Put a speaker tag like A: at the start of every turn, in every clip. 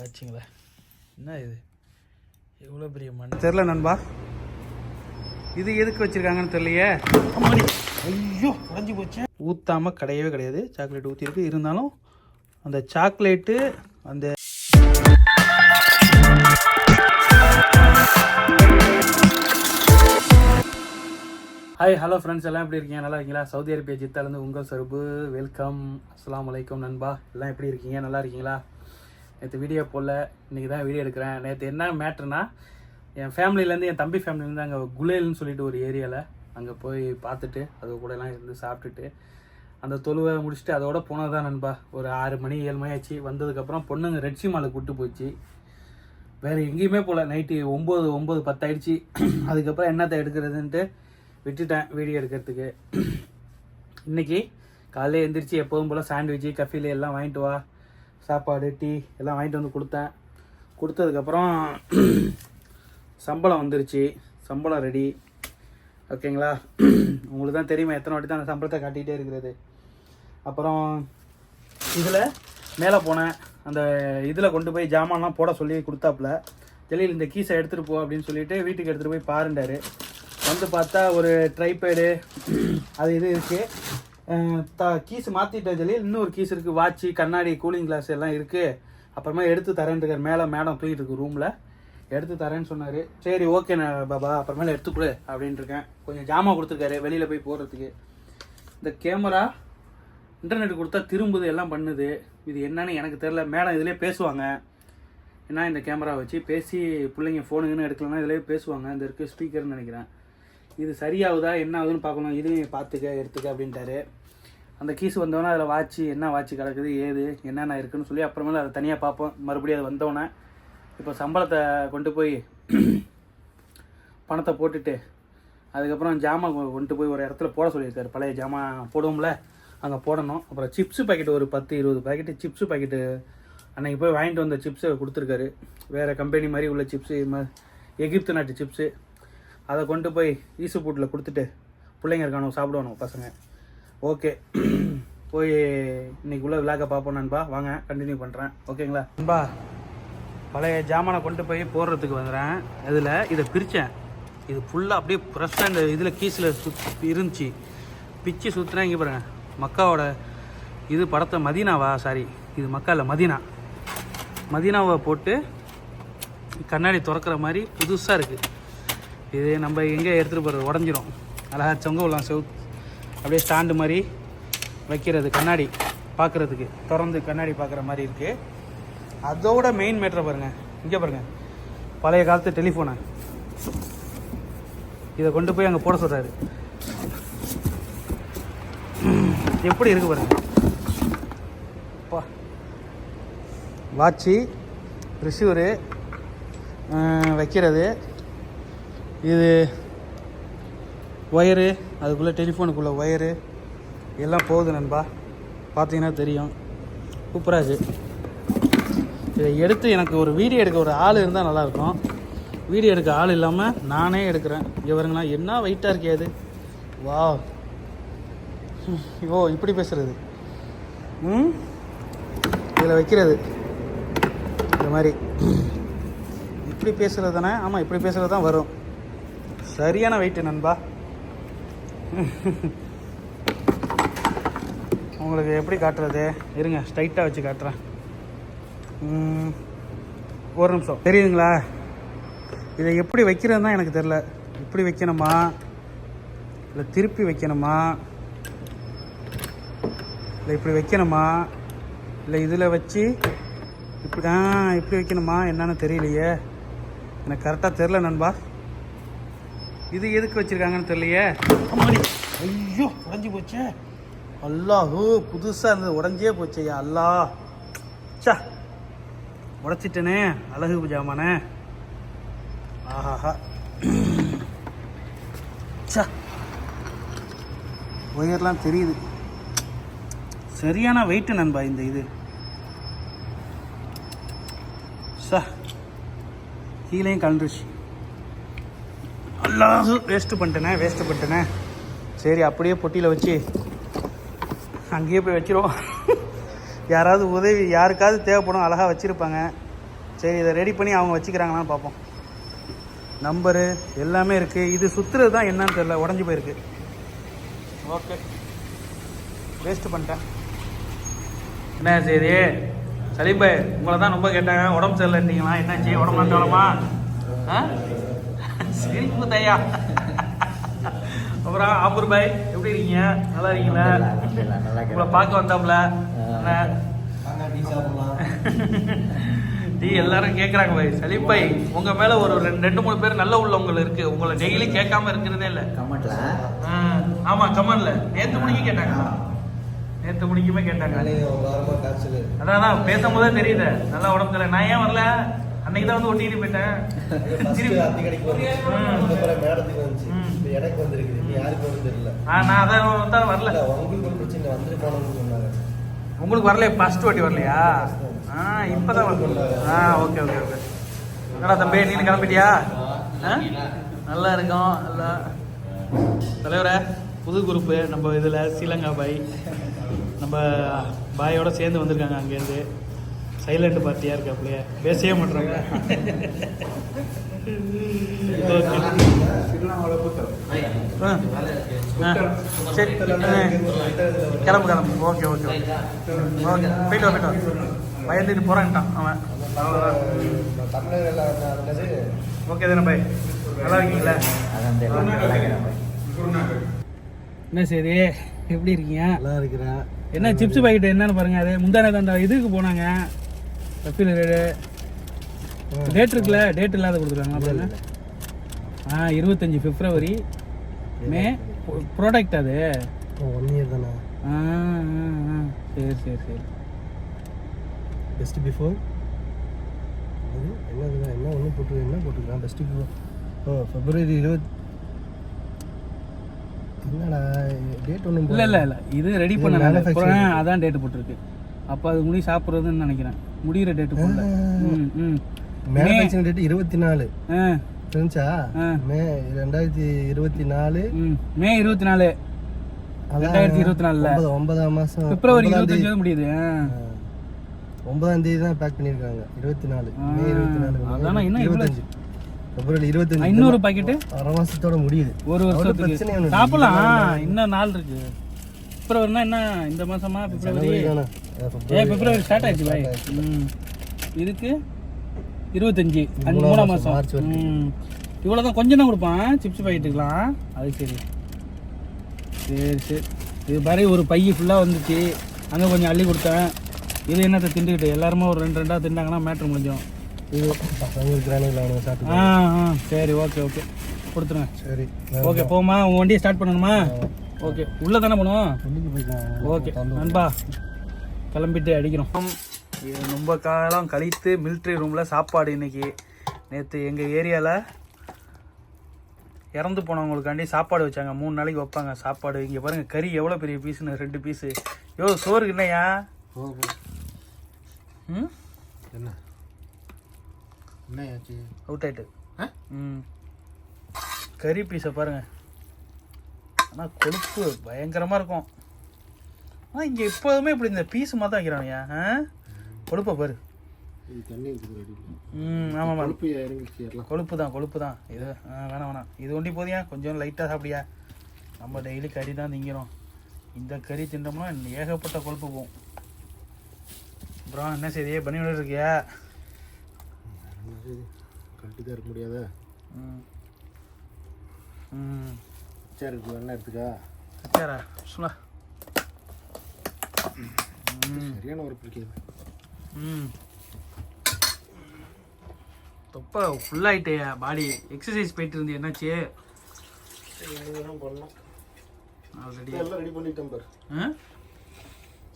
A: வச்சிங்களா என்ன இது எவ்வளோ பெரிய மண் தெரில நண்பா இது எதுக்கு வச்சுருக்காங்கன்னு தெரியலையே ஐயோ உடஞ்சி போச்சு ஊற்றாமல் கிடையவே கிடையாது சாக்லேட் ஊற்றிருக்கு இருந்தாலும் அந்த சாக்லேட்டு அந்த ஹாய் ஹலோ ஃப்ரெண்ட்ஸ் எல்லாம் எப்படி இருக்கீங்க நல்லா இருக்கீங்களா சவுதி அரேபியா ஜித்தாலேருந்து உங்கள் சருப்பு வெல்கம் அஸ்லாம் வலைக்கம் நண்பா எல்லாம் எப்படி இருக்கீங்க நல்லா இருக்கீங்களா நேற்று வீடியோ போடல இன்றைக்கி தான் வீடியோ எடுக்கிறேன் நேற்று என்ன மேட்ருனா என் ஃபேமிலியிலேருந்து என் தம்பி ஃபேமிலிலேருந்து அங்கே குலேல்னு சொல்லிட்டு ஒரு ஏரியாவில் அங்கே போய் பார்த்துட்டு அது கூடலாம் இருந்து சாப்பிட்டுட்டு அந்த தொழுவை முடிச்சுட்டு அதோட போனது தான் நண்பா ஒரு ஆறு மணி ஏழு மணி ஆச்சு வந்ததுக்கப்புறம் பொண்ணுங்க ரெட்சி மாலை கூப்பிட்டு போச்சு வேறு எங்கேயுமே போகல நைட்டு ஒம்பது ஒம்பது பத்தாயிடுச்சு அதுக்கப்புறம் என்னத்தை எடுக்கிறதுன்ட்டு விட்டுட்டேன் வீடியோ எடுக்கிறதுக்கு இன்றைக்கி காலையில் எழுந்திரிச்சு எப்போதும் போல் சாண்ட்விட்சு கஃபில எல்லாம் வாங்கிட்டு வா சாப்பாடு டீ எல்லாம் வாங்கிட்டு வந்து கொடுத்தேன் கொடுத்ததுக்கப்புறம் சம்பளம் வந்துருச்சு சம்பளம் ரெடி ஓகேங்களா உங்களுக்கு தான் தெரியுமா எத்தனை வாட்டி தான் அந்த சம்பளத்தை காட்டிகிட்டே இருக்கிறது அப்புறம் இதில் மேலே போனேன் அந்த இதில் கொண்டு போய் ஜாமான்லாம் போட சொல்லி கொடுத்தாப்புல ஜெலியில் இந்த கீஸை எடுத்துகிட்டு போ அப்படின்னு சொல்லிட்டு வீட்டுக்கு எடுத்துகிட்டு போய் பாருண்டாரு வந்து பார்த்தா ஒரு ட்ரைபேடு அது இது இருக்குது த கீஸ் மாற்றிட்டேன் சொல்லி இன்னொரு கீஸ் இருக்குது வாட்ச்சு கண்ணாடி கூலிங் கிளாஸ் எல்லாம் இருக்குது அப்புறமா எடுத்து தரேன்ருக்கார் மேலே மேடம் தூங்கிட்டு இருக்கு ரூமில் எடுத்து தரேன்னு சொன்னார் சரி ஓகே பாபா அப்புறமேல எடுத்துக்கொடு அப்படின்ட்டுருக்கேன் கொஞ்சம் ஜாமான் கொடுத்துருக்காரு வெளியில் போய் போடுறதுக்கு இந்த கேமரா இன்டர்நெட் கொடுத்தா திரும்புது எல்லாம் பண்ணுது இது என்னன்னு எனக்கு தெரில மேடம் இதிலே பேசுவாங்க ஏன்னா இந்த கேமரா வச்சு பேசி பிள்ளைங்க ஃபோனுங்கன்னு எடுக்கலன்னா இதிலே பேசுவாங்க இந்த இருக்குது ஸ்பீக்கர்னு நினைக்கிறேன் இது சரியாகுதா என்ன ஆகுதுன்னு பார்க்கணும் இதையும் பார்த்துக்க எடுத்துக்க அப்படின்ட்டாரு அந்த கீஸ் வந்தோடனே அதில் வாட்சி என்ன வாட்சி கிடக்குது ஏது என்னென்ன இருக்குதுன்னு சொல்லி அப்புறமேல அதை தனியாக பார்ப்போம் மறுபடியும் அது வந்தோடனே இப்போ சம்பளத்தை கொண்டு போய் பணத்தை போட்டுட்டு அதுக்கப்புறம் ஜாமான் கொண்டு போய் ஒரு இடத்துல போட சொல்லியிருக்காரு பழைய ஜாமான் போடுவோம்ல அங்கே போடணும் அப்புறம் சிப்ஸு பாக்கெட் ஒரு பத்து இருபது பாக்கெட்டு சிப்ஸு பாக்கெட்டு அன்றைக்கி போய் வாங்கிட்டு வந்த சிப்ஸை கொடுத்துருக்காரு வேறு கம்பெனி மாதிரி உள்ள சிப்ஸு எகிப்து நாட்டு சிப்ஸு அதை கொண்டு போய் ஈசுபூட்டில் கொடுத்துட்டு பிள்ளைங்க இருக்கானோ சாப்பிடுவானோ பசங்க ஓகே போய் இன்னைக்குள்ள விழாக்க பார்ப்போம் நண்பா வாங்க கண்டினியூ பண்ணுறேன் ஓகேங்களா நண்பா பழைய ஜாமானை கொண்டு போய் போடுறதுக்கு வந்துடுறேன் இதில் இதை பிரித்தேன் இது ஃபுல்லாக அப்படியே ஃப்ரெஷ்ஷாக இந்த இதில் கீஸில் சுத் இருந்துச்சு பிச்சு சுற்றுறேன் இங்கே பாருங்க மக்காவோட இது படத்தை மதீனாவா சாரி இது மக்கா இல்லை மதீனா மதீனாவை போட்டு கண்ணாடி திறக்கிற மாதிரி புதுசாக இருக்குது இது நம்ம எங்கே எடுத்துகிட்டு போகிறது உடஞ்சிரும் அழகாக செங்கோலாம் செவ் அப்படியே ஸ்டாண்டு மாதிரி வைக்கிறது கண்ணாடி பார்க்குறதுக்கு திறந்து கண்ணாடி பார்க்குற மாதிரி இருக்குது அதோட மெயின் மேட்ரை பாருங்கள் இங்கே பாருங்கள் பழைய காலத்து டெலிஃபோனை இதை கொண்டு போய் அங்கே போட சொல்கிறாரு எப்படி இருக்கு பாருங்க பா வாட்சி ரிசீவரு வைக்கிறது இது ஒயரு அதுக்குள்ளே டெலிஃபோனுக்குள்ளே ஒயரு எல்லாம் போகுது நண்பா பார்த்தீங்கன்னா தெரியும் சூப்பராக இதை எடுத்து எனக்கு ஒரு வீடியோ எடுக்க ஒரு ஆள் இருந்தால் நல்லாயிருக்கும் வீடியோ எடுக்க ஆள் இல்லாமல் நானே எடுக்கிறேன் இங்கே என்ன வெயிட்டாக இருக்கே அது வா ஓ இப்படி பேசுகிறது ம் இதில் வைக்கிறது இந்த மாதிரி இப்படி பேசுகிறது தானே ஆமாம் இப்படி பேசுகிறது தான் வரும் சரியான வெயிட்டு நண்பா உங்களுக்கு எப்படி காட்டுறது இருங்க ஸ்ட்ரைட்டாக வச்சு காட்டுறேன் ஒரு நிமிஷம் தெரியுதுங்களா இதை எப்படி வைக்கிறது தான் எனக்கு தெரில இப்படி வைக்கணுமா இல்லை திருப்பி வைக்கணுமா இல்லை இப்படி வைக்கணுமா இல்லை இதில் வச்சு இப்படி ஆ இப்படி வைக்கணுமா என்னன்னு தெரியலையே எனக்கு கரெக்டாக தெரில நண்பா இது எதுக்கு வச்சுருக்காங்கன்னு தெரியலையே ஐயோ உடஞ்சி போச்சே அல்லாஹோ புதுசாக இருந்தது உடஞ்சே போச்சேயா அல்லா சா உடச்சிட்டேனே அழகு பூஜாமானே ஆஹாஹா சா ஒயர்லாம் தெரியுது சரியான வெயிட்டு நண்பா இந்த இது சா கீழேயும் கலந்துருச்சு அல்லாஹும் வேஸ்ட்டு பண்ணிட்டேனே வேஸ்ட்டு பண்ணிட்டேனே சரி அப்படியே பொட்டியில் வச்சு அங்கேயே போய் வச்சிருவோம் யாராவது உதவி யாருக்காவது தேவைப்படும் அழகாக வச்சுருப்பாங்க சரி இதை ரெடி பண்ணி அவங்க வச்சுக்கிறாங்களான்னு பார்ப்போம் நம்பரு எல்லாமே இருக்குது இது சுற்றுறது தான் என்னன்னு தெரில உடஞ்சி போயிருக்கு ஓகே வேஸ்ட்டு பண்ணிட்டேன் என்ன சரி பாய் உங்களை தான் ரொம்ப கேட்டாங்க உடம்பு என்ன செய்ய உடம்பு தோலமா ஆ சரி தையா அப்புறம் ஆம்பூர் பாய் எப்படி இருக்கீங்க நல்லா இருக்கீங்களா உங்களை பார்க்க வந்தோம்ல டீ எல்லாரும் கேட்குறாங்க பாய் சலீம் பாய் உங்கள் மேலே ஒரு ரெண்டு ரெண்டு மூணு பேர் நல்ல உள்ளவங்க இருக்கு உங்களை டெய்லி கேட்காம இருக்கிறதே இல்லை கமெண்ட்ல ஆமாம் கமெண்ட்ல நேற்று மணிக்கு கேட்டாங்களா நேற்று முடிக்குமே கேட்டாங்க அதான் பேசும்போதே தெரியுது நல்லா உடம்பு தெரியல நான் ஏன் வரல அன்னைக்கு தான் வந்து ஒட்டிட்டு போயிட்டேன் எனக்கு வந்திருக்குது யாருக்கு வந்து தெரியல நான் அதான் தான் வரல உங்களுக்கு ஒரு பிரச்சனை வந்துட்டு போனோம்னு சொன்னாங்க உங்களுக்கு வரல ஃபர்ஸ்ட் வாட்டி வரலையா ஆ இப்போதான் வந்து ஆ ஓகே ஓகே ஓகே என்னடா தம்பி நீ கிளம்பிட்டியா நல்லா இருக்கும் நல்லா தலைவரே புது குரூப்பு நம்ம இதில் ஸ்ரீலங்கா பாய் நம்ம பாயோட சேர்ந்து வந்திருக்காங்க அங்கேருந்து சைலண்ட் பார்ட்டியாக இருக்கு அப்படியே பேசவே மாட்டேறாங்க சரி கிளம்பு கிளம்பு ஓகே ஓகே ஓகே ஓகே போயிட்டு வா போயிட்டு பயந்துட்டு போகிறான்ட்டான் அவன் ஓகே தானே பாய் நல்லா இருக்கீங்களா என்ன சரி எப்படி இருக்கீங்க
B: நல்லா இருக்கிறேன்
A: என்ன சிப்ஸ் பாக்கெட் என்னன்னு பாருங்க அது முந்தானே தாண்டா இதுக்கு போனாங்க ரஃபில் ரேடு டேட் இருக்குல்ல டேட் இல்லாத கொடுத்துருக்காங்க அப்படின்னா ஆ இருபத்தஞ்சி பிப்ரவரி மே ப்ராடக்ட் அது ஒன் இயர் தானே சரி சரி சரி
B: பெஸ்ட் பிஃபோர் என்ன என்ன ஒன்றும் போட்டு என்ன போட்டுருக்கான் பெஸ்ட் பிஃபோர் ஓ ஃபெப்ரவரி இருபத்தி என்னடா டேட் ஒன்றும்
A: இல்லை இல்லை இல்லை இது ரெடி பண்ணனால அதான் டேட் போட்டிருக்கு அப்போ அது முடி சாப்பிட்றதுன்னு நினைக்கிறேன் முடிகிற டேட்டு போடல ம்
B: ம் மேனுஃபேக்சரிங் டேட் இருபத்தி நாலு தெரிஞ்சா மே ரெண்டாயிரத்தி இருபத்தி நாலு
A: மே இருபத்தி நாலு ரெண்டாயிரத்தி இருபத்தி நாலுல
B: ஒன்பதாம் மாசம்
A: பிப்ரவரி முடியுது
B: ஒன்பதாம் தேதி தான் பேக் பண்ணியிருக்காங்க இருபத்தி நாலு
A: மே இன்னும் இருபத்தஞ்சு
B: பிப்ரவரி இருபத்தஞ்சு இன்னொரு பாக்கெட்டு அரை மாசத்தோட முடியுது
A: ஒரு வருஷம் பிரச்சனை இன்னும் நாள் இருக்கு பிப்ரவரினா என்ன இந்த மாசமா பிப்ரவரி பிப்ரவரி இருபத்தஞ்சி அஞ்சு மூணாம் மாதம் மார்ச் வரைக்கும் இவ்வளோ தான் கொஞ்சம் தான் கொடுப்பான் சிப்ஸ் பாக்கெட்டுக்கலாம் அது சரி சரி சரி இது மாதிரி ஒரு பைய ஃபுல்லாக வந்துச்சு அங்கே கொஞ்சம் அள்ளி கொடுத்தேன் இது என்னத்தை திண்டுக்கிட்டு எல்லாருமே ஒரு ரெண்டு ரெண்டாக திண்டாங்கன்னா மேட்ரு முடிஞ்சோம் இது ஆ ஆ சரி ஓகே ஓகே கொடுத்துருங்க சரி ஓகே போமா உன் வண்டியை ஸ்டார்ட் பண்ணணுமா ஓகே உள்ளே தானே போகணும் ஓகே நண்பா கிளம்பிட்டு அடிக்கிறோம் இது ரொம்ப காலம் கழித்து மிலிட்ரி ரூமில் சாப்பாடு இன்றைக்கி நேற்று எங்கள் ஏரியாவில் இறந்து போனவங்களுக்காண்டி சாப்பாடு வச்சாங்க மூணு நாளைக்கு வைப்பாங்க சாப்பாடு இங்கே பாருங்கள் கறி எவ்வளோ பெரிய பீஸுன்னு ரெண்டு பீஸு யோ சோறு என்னையா என்ன அவுட் ஆயிட்டு கறி பீஸை பாருங்கள் ஆனால் கொழுப்பு பயங்கரமாக இருக்கும் ஆனால் இங்கே எப்போதுமே இப்படி இந்த பீஸ் மாதிரி தான் வைக்கிறானுங்க ஆ கொழுப்பை பாரு ம் ஆமாம் கொழுப்பு தான் கொழுப்பு தான் இது வேணாம் வேணாம் இது ஒண்டி போதியா கொஞ்சம் லைட்டாக சாப்பிடியா நம்ம டெய்லி கறி தான் திங்கிறோம் இந்த கறி தின்னோம்னா ஏகப்பட்ட கொழுப்பு போகும் அப்புறம் என்ன செய்தியே பண்ணி இருக்கியா
B: கண்டிப்பாக இருக்க முடியாத ம் அச்சார் இருக்கு என்ன எடுத்துக்கா
A: அச்சாரா ம் சரியான ஒரு பிடிக்காது தொப்பை ஃபுல்லாகிட்டே பாடி எக்ஸசைஸ் போயிட்டு இருந்து என்னாச்சு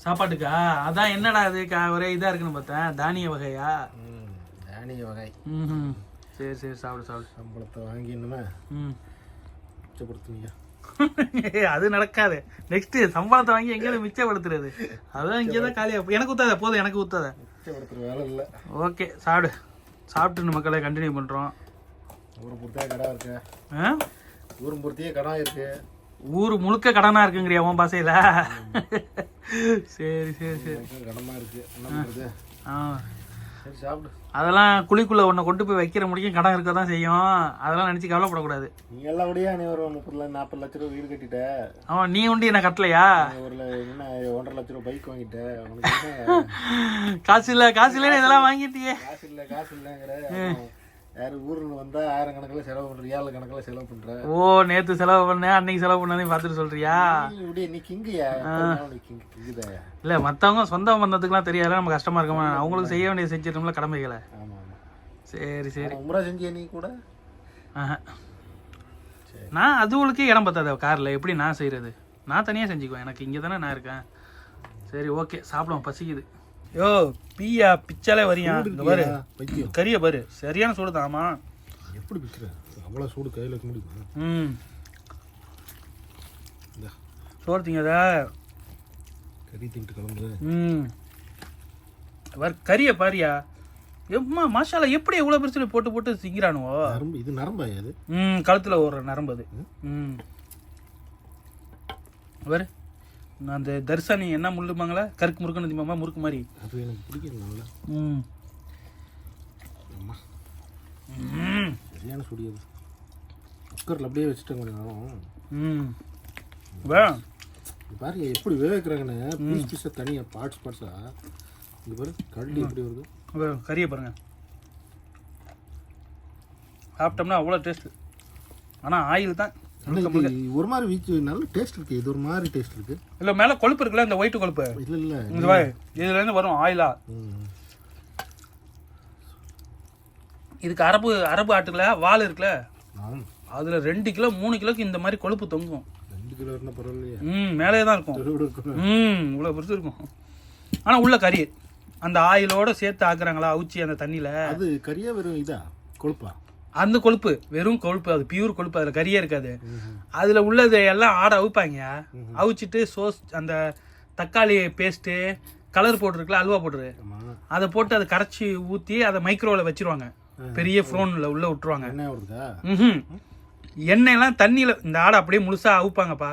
A: சாப்பாட்டுக்கா அதான் என்னடா அது ஒரே இதாக இருக்குன்னு பார்த்தேன் தானிய வகையா
B: தானிய வகை ம்
A: சரி சரி சாப்பிடு சாப்பிடு
B: சம்பளத்தை வாங்கிடணுமா ம் மிச்சப்படுத்துனீங்க
A: அது நடக்காது நெக்ஸ்ட் சம்பளத்தை வாங்கி எங்கேயாவது மிச்சப்படுத்துறது அதான் இங்கே தான் காலியா எனக்கு ஊத்தாத போதும் எனக்கு ஊத்தாத ஓகே சாப்பிடு சாப்பிட்டு மக்களை கண்டினியூ பண்ணுறோம்
B: ஊர் பூர்த்தியாக இருக்கு ஊர் இருக்கு
A: ஊர் முழுக்க கடனா இருக்குங்கிறியா உன் பாசையில சரி சரி சரி கடமா இருக்கு ஆ சரி அதெல்லாம் குழிக்குள்ளே ஒன்று கொண்டு போய் வைக்கிற முடிக்கும் கடன் இருக்க தான் செய்யும் அதெல்லாம் நினச்சி கவலைப்படக்கூடாது
B: நீ எல்லாம் விடையா நீ ஒரு முப்பது நாற்பது லட்ச ரூபா வீடு கட்டிட்ட
A: அவன் நீ உண்டு என்ன கட்டலையா ஒரு
B: என்ன ஒன்றரை லட்ச ரூபா பைக் வாங்கிட்ட
A: காசு இல்லை காசு இல்லைன்னு இதெல்லாம் வாங்கிட்டியே காசு இல்லை காசு
B: இல்லைங்கிற வந்தால் ஆயிரம் செலவு
A: ஓ நேற்று செலவு பண்ணேன் செலவு பார்த்துட்டு இல்லை மற்றவங்க தெரியாது நம்ம கஷ்டமாக அவங்களுக்கு செய்ய வேண்டிய செஞ்சிட்டோம்ல கடமைகளை சரி சரி நான் அதுகளுக்கே இடம் பத்தாத காரில் எப்படி நான் செய்கிறது நான் தனியாக செஞ்சுக்குவேன் எனக்கு இங்கே தானே நான் இருக்கேன் சரி ஓகே சாப்பிடுவோம் பசிக்குது யோ பீயா பிச்சாலே வரியா பாரு கறியை பாரு சரியான சூடு தாமா
B: எப்படி பிச்சுற அவ்வளோ சூடு கையில் வைக்க முடியுமா ம் சோறு திங்காதா கறி தின்ட்டு கிளம்புது ம்
A: வேறு கறியை பாரியா எம்மா மாஷாலா எப்படி எவ்வளோ பிரச்சனை போட்டு போட்டு சிங்கிறானுவோ
B: நரம்பு இது நரம்பா அது
A: ம் கழுத்தில் ஒரு நரம்பு அது ம் வரு அந்த தர்சானி என்ன முள்ளுமாங்களா கருக்கு முறுக்குன்னு திம்பாமா முறுக்கு மாதிரி
B: அது எனக்கு பிடிக்கல ம் சரியான சுடியது குக்கரில் அப்படியே வச்சுட்டேன் கொஞ்ச ம் வே பாருங்க எப்படி வேகக்கிறாங்கன்னு பீஸ் பீஸாக தனியாக பார்ட்ஸ் பார்ட்ஸாக இது பாரு கல்லி எப்படி வருது
A: கறியை பாருங்க சாப்பிட்டோம்னா அவ்வளோ டேஸ்ட்டு ஆனால் ஆயில் தான்
B: ஒரு மாதிரி வீச்சு நல்ல டேஸ்ட் இருக்கு இது ஒரு மாதிரி டேஸ்ட் இருக்கு
A: இல்ல மேல கொழுப்பு இருக்குல்ல இந்த ஒயிட் கொழுப்பு இல்ல இல்ல இந்த இதுல இருந்து வரும் ஆயிலா இதுக்கு அரபு அரபு ஆட்டுல வால் இருக்குல்ல அதுல ரெண்டு கிலோ மூணு கிலோக்கு இந்த மாதிரி கொழுப்பு தொங்கும்
B: ரெண்டு கிலோ இருந்தா பரவாயில்லையா
A: ம் மேலே தான்
B: இருக்கும்
A: ம் இவ்வளோ பெருசு இருக்கும் ஆனால் உள்ள கறி அந்த ஆயிலோட சேர்த்து ஆக்குறாங்களா அவுச்சி அந்த தண்ணியில்
B: அது கறியா வெறும் இதா கொழுப்பா
A: அந்த கொழுப்பு வெறும் கொழுப்பு அது பியூர் கொழுப்பு அதில் கறியே இருக்காது அதில் உள்ளது எல்லாம் ஆடை அவுப்பாங்க அவிச்சிட்டு சோஸ் அந்த தக்காளி பேஸ்ட்டு கலர் போட்டிருக்குல அல்வா போட்டுரு அதை போட்டு அதை கரைச்சி ஊற்றி அதை மைக்ரோவில் வச்சிருவாங்க பெரிய ஃபோனில் உள்ளே விட்டுருவாங்க ம் எண்ணெயெல்லாம் தண்ணியில் இந்த ஆடை அப்படியே முழுசாக அவுப்பாங்கப்பா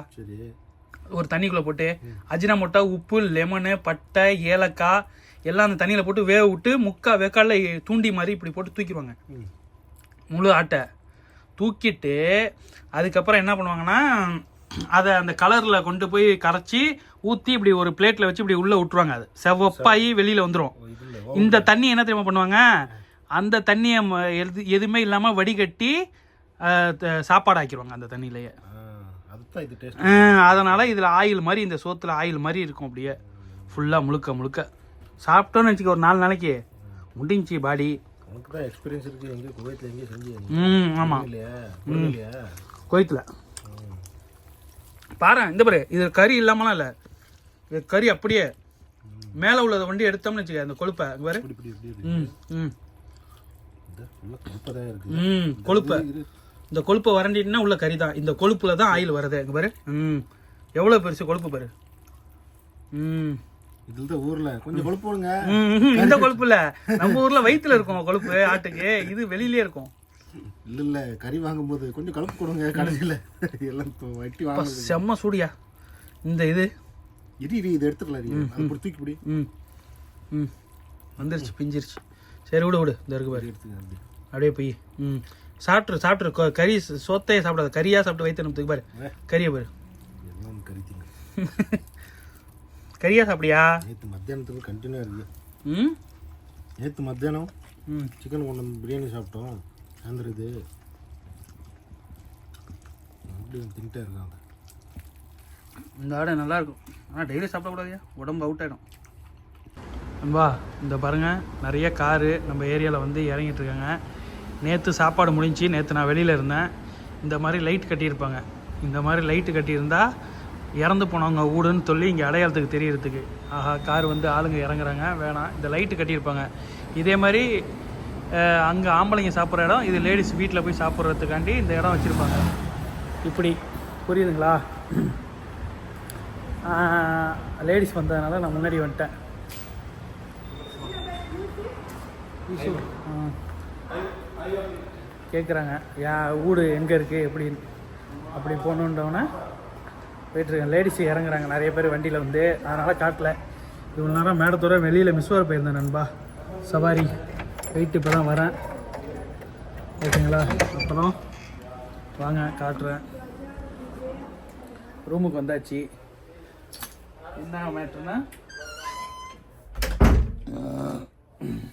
A: ஒரு தண்ணிக்குள்ளே போட்டு அஜினாமோட்டா உப்பு லெமனு பட்டை ஏலக்காய் எல்லாம் அந்த தண்ணியில் போட்டு வேக விட்டு முக்கா வேக்காலில் தூண்டி மாதிரி இப்படி போட்டு தூக்கிடுவாங்க முழு ஆட்டை தூக்கிட்டு அதுக்கப்புறம் என்ன பண்ணுவாங்கன்னா அதை அந்த கலரில் கொண்டு போய் கரைச்சி ஊற்றி இப்படி ஒரு பிளேட்டில் வச்சு இப்படி உள்ளே விட்டுருவாங்க அது செவ்வப்பாயி வெளியில் வந்துடும் இந்த தண்ணி என்ன தெரியுமா பண்ணுவாங்க அந்த தண்ணியை எது எதுவுமே இல்லாமல் வடிகட்டி சாப்பாடு ஆக்கிடுவாங்க அந்த தண்ணியிலேயே அதனால் இதில் ஆயில் மாதிரி இந்த சோத்தில் ஆயில் மாதிரி இருக்கும் அப்படியே ஃபுல்லாக முழுக்க முழுக்க சாப்பிட்டோன்னு வச்சுக்க ஒரு நாலு நாளைக்கு முடிஞ்சி பாடி
B: உனக்கு தான் எக்ஸ்பீரியன்ஸ் இருக்கு எங்க குவைத்தில் எங்கே செஞ்சு
A: ம் ஆமாம் இல்லையா இல்லையா பாரு இந்த பாரு இது கறி இல்லாமலாம் இல்லை இது கறி அப்படியே மேலே உள்ளதை வண்டி எடுத்தோம்னு வச்சுக்க அந்த கொழுப்ப அங்கே பாரு ம் ம் ம் கொழுப்பை இந்த கொழுப்பை வறண்டிட்டுனா உள்ள கறி தான் இந்த கொழுப்பில் தான் ஆயில் வருது அங்கே பாரு ம் எவ்வளோ பெருசு கொழுப்பு பாரு ம்
B: இந்த ஊர்ல கொஞ்சம் கொழுப்பு கொழுப்புங்க
A: இந்த கொழுப்பு இல்ல நம்ம ஊர்ல வயித்துல இருக்கும் கொழுப்பு ஆட்டுக்கு இது வெளியிலே இருக்கும்
B: இல்ல இல்ல கறி வாங்கும்போது கொஞ்சம் கலப்பு கொடுங்க கடைசியில எல்லாம்
A: வட்டி வாங்க செம்ம சூடியா இந்த இது
B: இது இது இது எடுத்துக்கலாம் அது பிடி தூக்கி பிடி ம்
A: ம் வந்துருச்சு பிஞ்சிருச்சு சரி விடு விடு இந்த இருக்கு பாரு எடுத்துக்க அப்படியே போய் ம் சாப்பிட்ரு சாப்பிட்ரு கறி சோத்தையே சாப்பிடாத கறியாக சாப்பிட்டு வயிற்று நமத்துக்கு பாரு கறியை பாரு எல்லாம் கறி கறியா சாப்பிடியா
B: நேற்று மத்தியானத்துக்கு கண்டினியூ இருக்கு ம் நேற்று மத்தியானம் ம் சிக்கன் கொண்டு வந்து பிரியாணி சாப்பிட்டோம் சேர்ந்துருது
A: அப்படி தின்ட்டே இருக்காங்க இந்த ஆடை நல்லாயிருக்கும் ஆனால் டெய்லி சாப்பிடக்கூடாதியா உடம்பு அவுட் ஆகிடும் நண்பா இந்த பாருங்கள் நிறைய காரு நம்ம ஏரியாவில் வந்து இறங்கிட்டு இருக்காங்க நேற்று சாப்பாடு முடிஞ்சு நேற்று நான் வெளியில் இருந்தேன் இந்த மாதிரி லைட் கட்டியிருப்பாங்க இந்த மாதிரி லைட்டு கட்டியிருந்தால் இறந்து போனவங்க ஊடுன்னு சொல்லி இங்கே அடையாளத்துக்கு தெரியறதுக்கு ஆஹா கார் வந்து ஆளுங்க இறங்குறாங்க வேணாம் இந்த லைட்டு கட்டியிருப்பாங்க இதே மாதிரி அங்கே ஆம்பளைங்க சாப்பிட்ற இடம் இது லேடிஸ் வீட்டில் போய் சாப்பிட்றதுக்காண்டி இந்த இடம் வச்சுருப்பாங்க இப்படி புரியுதுங்களா லேடிஸ் வந்ததுனால நான் முன்னாடி வந்துட்டேன் கேட்குறாங்க யா ஊடு எங்கே இருக்குது எப்படின்னு அப்படி போகணுன்றவொன்னே போயிட்டுருக்கேன் லேடிஸ் இறங்குறாங்க நிறைய பேர் வண்டியில் வந்து அதனால் காட்டல இவ்வளோ நேரம் மேடத்தோட வெளியில் மிஸ் வர போயிருந்தேன் நண்பா சவாரி போயிட்டு இப்போ தான் வரேன் ஓகேங்களா அப்புறம் வாங்க காட்டுறேன் ரூமுக்கு வந்தாச்சு என்ன மேட்ருன்னா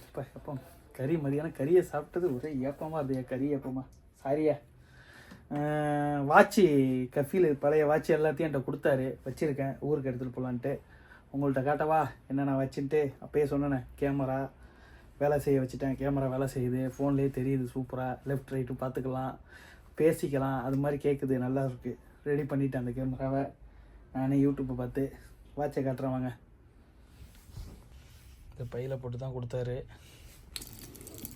A: இப்போ எப்போ கறி மதியானம் கறியை சாப்பிட்டது ஒரே ஏப்பமாக இருந்தயா கறி ஏப்பமா சாரியா வாட்சி கஃபீல் பழைய வாட்சி எல்லாத்தையும் என்கிட்ட கொடுத்தாரு வச்சுருக்கேன் ஊருக்கு எடுத்துகிட்டு போகலான்ட்டு உங்கள்கிட்ட காட்டவா என்னென்ன வச்சுன்ட்டு அப்பயே சொன்னேன் கேமரா வேலை செய்ய வச்சுட்டேன் கேமரா வேலை செய்யுது ஃபோன்லேயே தெரியுது சூப்பராக லெஃப்ட் ரைட்டு பார்த்துக்கலாம் பேசிக்கலாம் அது மாதிரி கேட்குது நல்லா இருக்குது ரெடி பண்ணிட்டேன் அந்த கேமராவை நானே யூடியூப்பை பார்த்து வாட்சை காட்டுறேன் வாங்க இந்த பையில் போட்டு தான் கொடுத்தாரு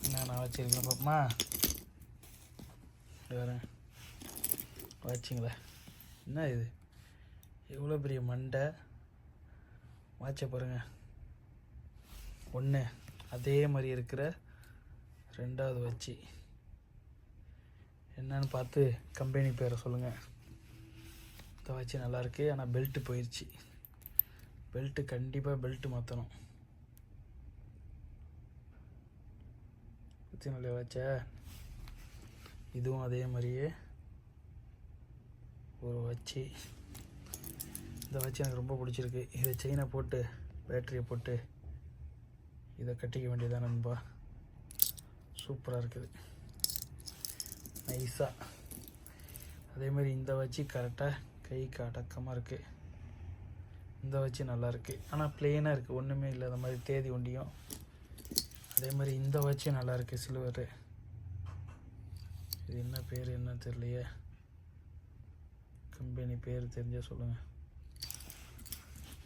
A: என்ன நான் வச்சுருக்கேன் பாப்பமா வரேன் வாட்சிங்களா என்ன இது எவ்வளோ பெரிய மண்டை வாட்ச பாருங்கள் ஒன்று அதே மாதிரி இருக்கிற ரெண்டாவது வச்சு என்னன்னு பார்த்து கம்பெனி பேரை சொல்லுங்கள் இந்த வாட்சி நல்லாயிருக்கு ஆனால் பெல்ட்டு போயிடுச்சு பெல்ட்டு கண்டிப்பாக பெல்ட்டு மாற்றணும் பற்றி நல்ல வாட்சா இதுவும் அதே மாதிரியே ஒரு வச்சு இந்த வாட்ச் எனக்கு ரொம்ப பிடிச்சிருக்கு இதை செயினை போட்டு பேட்டரியை போட்டு இதை கட்டிக்க வேண்டியதான் நண்பா சூப்பராக இருக்குது நைஸாக அதேமாதிரி இந்த வச்சு கரெக்டாக கைக்கு அடக்கமாக இருக்குது இந்த வச்சு நல்லாயிருக்கு ஆனால் பிளெயினாக இருக்குது ஒன்றுமே இல்லாத மாதிரி தேதி ஒண்டியும் அதே மாதிரி இந்த வச்சு நல்லாயிருக்கு சில்வரு இது என்ன பேர் என்ன தெரியலையே கம்பெனி பேர் தெரிஞ்சால் சொல்லுங்கள்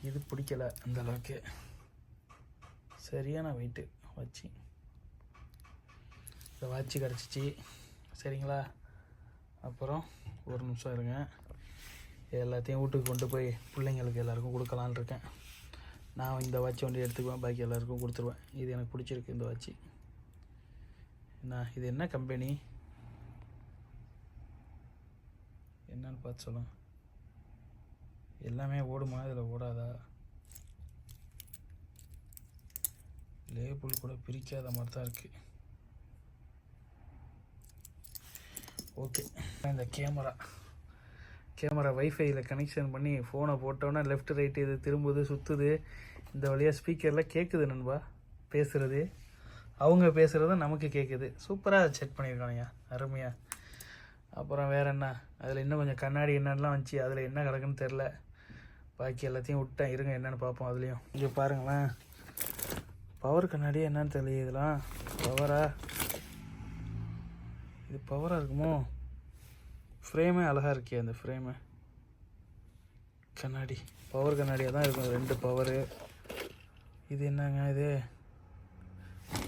A: இது பிடிக்கலை அந்த அளவுக்கு சரியான வெயிட்டு வச்சு இந்த வாட்சி கிடச்சிச்சு சரிங்களா அப்புறம் ஒரு நிமிஷம் இருங்க எல்லாத்தையும் வீட்டுக்கு கொண்டு போய் பிள்ளைங்களுக்கு எல்லாருக்கும் கொடுக்கலான் இருக்கேன் நான் இந்த வாட்சி வண்டி எடுத்துக்குவேன் பாக்கி எல்லாருக்கும் கொடுத்துருவேன் இது எனக்கு பிடிச்சிருக்கு இந்த வாட்சி என்ன இது என்ன கம்பெனி என்னன்னு பார்த்து சொல்லுங்க எல்லாமே ஓடுமா இதில் ஓடாதா லேபிள் கூட பிரிக்காத மாதிரி தான் இருக்குது ஓகே இந்த கேமரா கேமரா வைஃபையில் கனெக்ஷன் பண்ணி ஃபோனை போட்டோன்னா லெஃப்ட் ரைட்டு இது திரும்புது சுற்றுது இந்த வழியாக ஸ்பீக்கரில் கேட்குது நண்பா பேசுகிறது அவங்க பேசுகிறது நமக்கு கேட்குது சூப்பராக செக் பண்ணியிருக்கானுங்க அருமையாக அப்புறம் வேறு என்ன அதில் இன்னும் கொஞ்சம் கண்ணாடி என்னென்னலாம் வந்துச்சு அதில் என்ன கிடக்குன்னு தெரில பாக்கி எல்லாத்தையும் விட்டேன் இருங்க என்னென்னு பார்ப்போம் அதுலேயும் இங்கே பாருங்களேன் பவர் கண்ணாடி என்னன்னு தெரியல இதெல்லாம் பவரா இது பவராக இருக்குமோ ஃப்ரேமே அழகாக இருக்கே அந்த ஃப்ரேமு கண்ணாடி பவர் கண்ணாடியாக தான் இருக்கும் ரெண்டு பவரு இது என்னங்க இது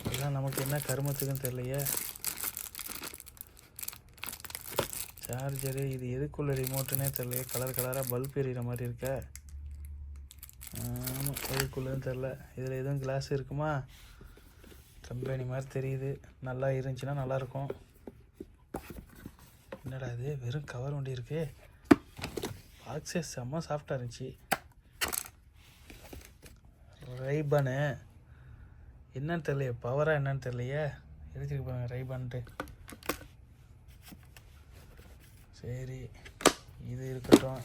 A: இதெல்லாம் நமக்கு என்ன கருமத்துக்குன்னு தெரியலையே சார்ஜரு இது எதுக்குள்ள ரிமோட்டுனே தெரில கலர் கலராக பல்ப் எறிகிற மாதிரி இருக்க ஆமாம் எதுக்குள்ளன்னு தெரில இதில் எதுவும் கிளாஸ் இருக்குமா கம்பெனி மாதிரி தெரியுது நல்லா இருந்துச்சுன்னா நல்லாயிருக்கும் என்னடா இது வெறும் கவர் வண்டி இருக்கு பாக்ஸே செம்ம சாஃப்டாக இருந்துச்சு ரைபானு என்னன்னு தெரியலையே பவராக என்னன்னு தெரியலையே எடுத்துட்டு போங்க ரைபான்ட்டு சரி இது இருக்கட்டும்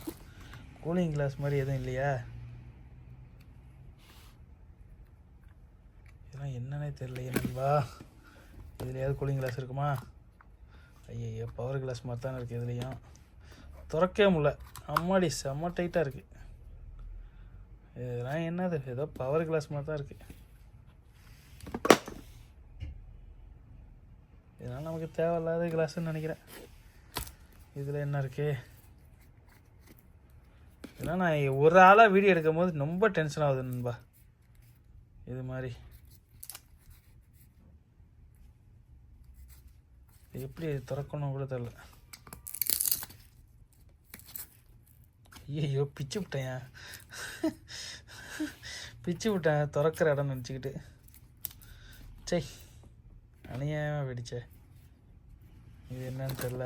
A: கூலிங் கிளாஸ் மாதிரி எதுவும் இல்லையா இதெல்லாம் என்னன்னே தெரியல என்னவா இதுலையாவது கூலிங் கிளாஸ் இருக்குமா ஐயோ பவர் கிளாஸ் மாதிரி தானே இருக்குது இதுலேயும் திறக்கவே முடில அம்மாடி செம்ம டைட்டாக இருக்குது இதெல்லாம் என்னது ஏதோ பவர் கிளாஸ் மாதிரி தான் இருக்குது இதெல்லாம் நமக்கு தேவையில்லாத கிளாஸ்ன்னு நினைக்கிறேன் இதில் என்ன இருக்குது இதெல்லாம் நான் ஒரு ஆளாக வீடியோ எடுக்கும் போது ரொம்ப டென்ஷன் ஆகுது நண்பா இது மாதிரி எப்படி திறக்கணும் கூட தெரில ஐயோ பிச்சு விட்டேன் பிச்சு விட்டேன் திறக்கிற இடம் நினச்சிக்கிட்டு சே அநியாயமாக வெடிச்சேன் இது என்னன்னு தெரில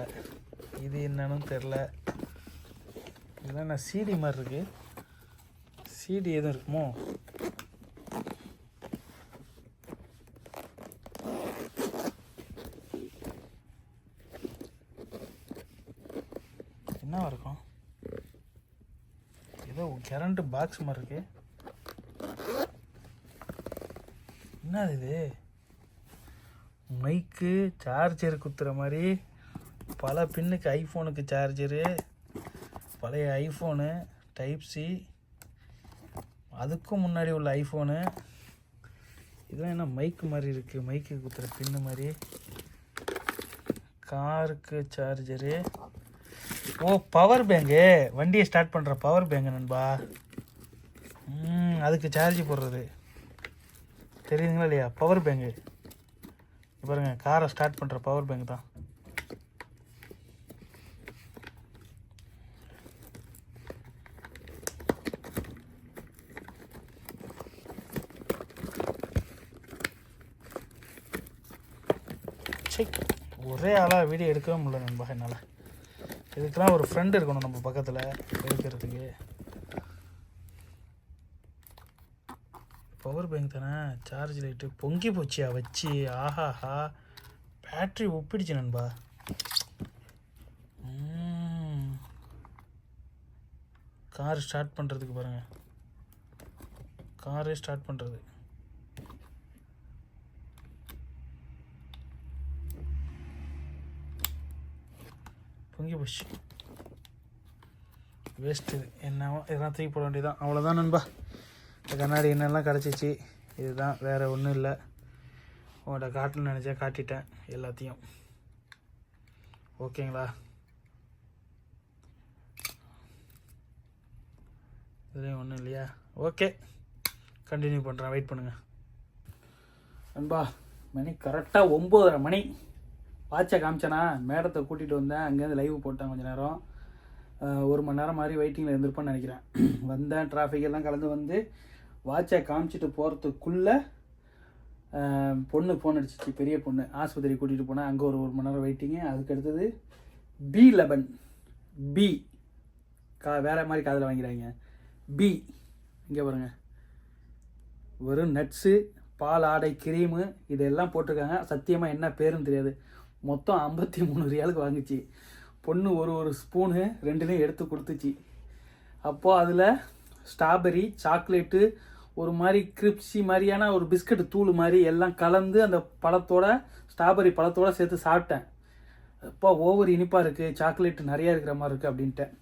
A: இது என்னன்னு தெரில இதெல்லாம் நான் சீடி மாதிரி இருக்கு சீடி எதுவும் இருக்குமோ என்னவா இருக்கும் ஏதோ கரண்ட் பாக்ஸ் மாதிரி இருக்கு என்ன இது மைக்கு சார்ஜர் குத்துற மாதிரி பல பின்னுக்கு ஐஃபோனுக்கு சார்ஜரு பழைய ஐஃபோனு டைப் சி அதுக்கும் முன்னாடி உள்ள ஐஃபோனு இதெல்லாம் என்ன மைக்கு மாதிரி இருக்குது மைக்கு குத்துற பின்னு மாதிரி காருக்கு சார்ஜரு ஓ பவர் பேங்கு வண்டியை ஸ்டார்ட் பண்ணுற பவர் பேங்கு நண்பா அதுக்கு சார்ஜ் போடுறது தெரியுதுங்களா இல்லையா பவர் பேங்கு பாருங்க காரை ஸ்டார்ட் பண்ணுற பவர் பேங்க் தான் ஒரே ஆளாக வீடியோ எடுக்கவே முடியல நண்பா என்னால் இதுக்கெல்லாம் ஒரு ஃப்ரெண்டு இருக்கணும் நம்ம பக்கத்தில் எடுக்கிறதுக்கு பவர் பேங்க் தானே சார்ஜ் லைட்டு பொங்கி போச்சியா வச்சு ஆஹாஹா பேட்ரி ஒப்பிடுச்சு நண்பா கார் ஸ்டார்ட் பண்ணுறதுக்கு பாருங்கள் காரே ஸ்டார்ட் பண்ணுறது பொங்கி போச்சு வேஸ்ட்டு என்னவோ எதனா தூக்கி போட வேண்டியதான் அவ்வளோதான் நண்பா இந்த கண்ணாடி என்னெல்லாம் கிடச்சிச்சு இதுதான் வேறு ஒன்றும் இல்லை உங்கள்கிட்ட காட்டணும்னு நினச்சா காட்டிட்டேன் எல்லாத்தையும் ஓகேங்களா இதுலேயும் ஒன்றும் இல்லையா ஓகே கண்டினியூ பண்ணுறேன் வெயிட் பண்ணுங்கள் நண்பா மணி கரெக்டாக ஒம்போதரை மணி வாட்சை காமிச்சேனா மேடத்தை கூட்டிகிட்டு வந்தேன் அங்கேருந்து லைவ் போட்டேன் கொஞ்சம் நேரம் ஒரு மணி நேரம் மாதிரி வெயிட்டிங்கில் இருந்திருப்பேன்னு நினைக்கிறேன் வந்தேன் டிராஃபிக் எல்லாம் கலந்து வந்து வாட்சை காமிச்சிட்டு போகிறதுக்குள்ளே பொண்ணு ஃபோன் அடிச்சிச்சு பெரிய பொண்ணு ஆஸ்பத்திரி கூட்டிகிட்டு போனால் அங்கே ஒரு ஒரு மணி நேரம் வெயிட்டிங்க அதுக்கு அடுத்தது பி லெபன் பி கா வேறு மாதிரி காதில் வாங்கிறாங்க பி இங்கே பாருங்க வெறும் நட்ஸு பால் ஆடை கிரீமு இதெல்லாம் போட்டிருக்காங்க சத்தியமாக என்ன பேருன்னு தெரியாது மொத்தம் ஐம்பத்தி மூணு ரியாலுக்கு வாங்கிச்சு பொண்ணு ஒரு ஒரு ஸ்பூனு ரெண்டுலேயும் எடுத்து கொடுத்துச்சு அப்போது அதில் ஸ்ட்ராபெரி சாக்லேட்டு ஒரு மாதிரி கிரிப்ஸி மாதிரியான ஒரு பிஸ்கட் தூள் மாதிரி எல்லாம் கலந்து அந்த பழத்தோட ஸ்ட்ராபெரி பழத்தோடு சேர்த்து சாப்பிட்டேன் அப்பா ஓவர் இனிப்பாக இருக்குது சாக்லேட் நிறையா இருக்கிற மாதிரி இருக்குது அப்படின்ட்டேன்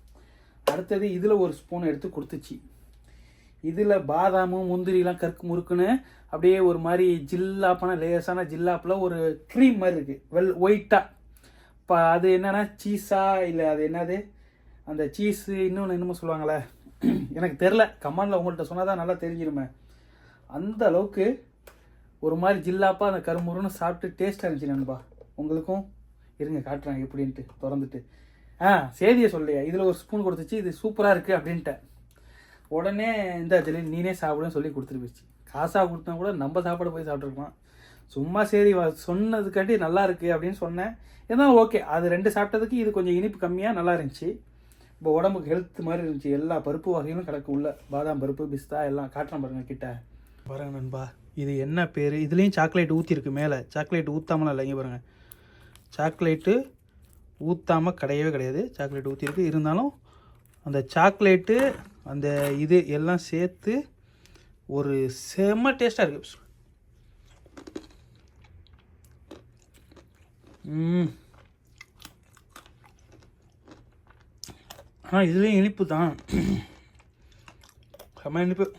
A: அடுத்தது இதில் ஒரு ஸ்பூன் எடுத்து கொடுத்துச்சு இதில் பாதாமும் முந்திரிலாம் கற்கு முறுக்குன்னு அப்படியே ஒரு மாதிரி ஜில்லாப்பான லேசான ஜில்லாப்பில் ஒரு க்ரீம் மாதிரி இருக்குது வெல் ஒயிட்டாக இப்போ அது என்னென்னா சீஸா இல்லை அது என்னது அந்த சீஸு இன்னொன்று என்னமோ சொல்லுவாங்களே எனக்கு தெரில கமாண்டில் உங்கள்கிட்ட சொன்னால் தான் நல்லா தெரிஞ்சிருமே அந்த அளவுக்கு ஒரு மாதிரி ஜில்லாப்பாக அந்த கருமுருன்னு சாப்பிட்டு டேஸ்ட்டாக இருந்துச்சு நண்பா உங்களுக்கும் இருங்க காட்டுறாங்க எப்படின்ட்டு திறந்துட்டு ஆ சேதியை சொல்லையா இதில் ஒரு ஸ்பூன் கொடுத்துச்சு இது சூப்பராக இருக்குது அப்படின்ட்டு உடனே இந்த ஜெலி நீனே சாப்பிடுன்னு சொல்லி கொடுத்துருப்பிச்சு காசாக கொடுத்தா கூட நம்ம சாப்பாடு போய் சாப்பிட்ருக்கலாம் சும்மா சரி சொன்னதுக்காட்டி நல்லா இருக்குது அப்படின்னு சொன்னேன் ஏன்னா ஓகே அது ரெண்டு சாப்பிட்டதுக்கு இது கொஞ்சம் இனிப்பு கம்மியாக நல்லா இருந்துச்சு இப்போ உடம்புக்கு ஹெல்த் மாதிரி இருந்துச்சு எல்லா பருப்பு வகையிலும் கிடக்கு உள்ள பாதாம் பருப்பு பிஸ்தா எல்லாம் காட்டுறேன் பாருங்க கிட்ட பாருங்க நண்பா இது என்ன பேர் இதுலேயும் சாக்லேட் ஊற்றிருக்கு மேலே சாக்லேட் ஊற்றாமலாம் இல்லைங்க பாருங்கள் சாக்லேட்டு ஊற்றாமல் கிடையவே கிடையாது சாக்லேட் ஊற்றிருக்கு இருந்தாலும் அந்த சாக்லேட்டு அந்த இது எல்லாம் சேர்த்து ஒரு செம்ம டேஸ்ட்டாக இருக்குது ம் ஆனால் இதுலேயும் இனிப்பு தான் செம்ம இனிப்பு